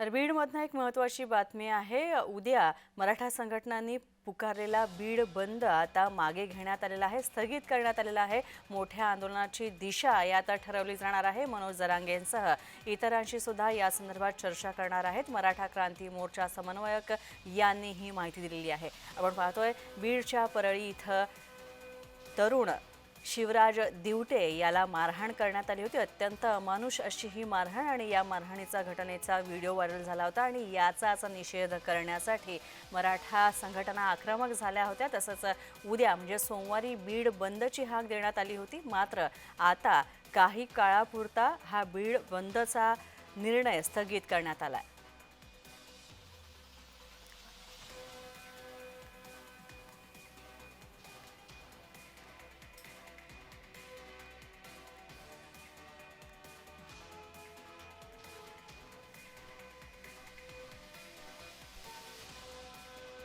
तर बीडमधनं एक महत्त्वाची बातमी आहे उद्या मराठा संघटनांनी पुकारलेला बीड बंद आता मागे घेण्यात आलेला आहे स्थगित करण्यात आलेला आहे. मोठ्या आंदोलनाची दिशा यात ठरवली जाणार आहे. मनोज जरांगेंसह इतरांशी सुद्धा या संदर्भात चर्चा करणार आहेत. मराठा क्रांती मोर्चा समन्वयक यांनी ही माहिती दिलेली आहे. आपण पाहतोय बीडच्या परळी इथं तरुण शिवराज दिवटे याला मारहाण करण्यात आली होती. अत्यंत अमानुष अशी ही मारहाण आणि या मारहाणीचा घटनेचा व्हिडिओ व्हायरल झाला होता आणि याचाच निषेध करण्यासाठी मराठा संघटना आक्रमक झाल्या होत्या. तसंच उद्या म्हणजे सोमवारी बीड बंदची हाक देण्यात आली होती. मात्र आता काही काळापुरता हा बीड बंदचा निर्णय स्थगित करण्यात आला आहे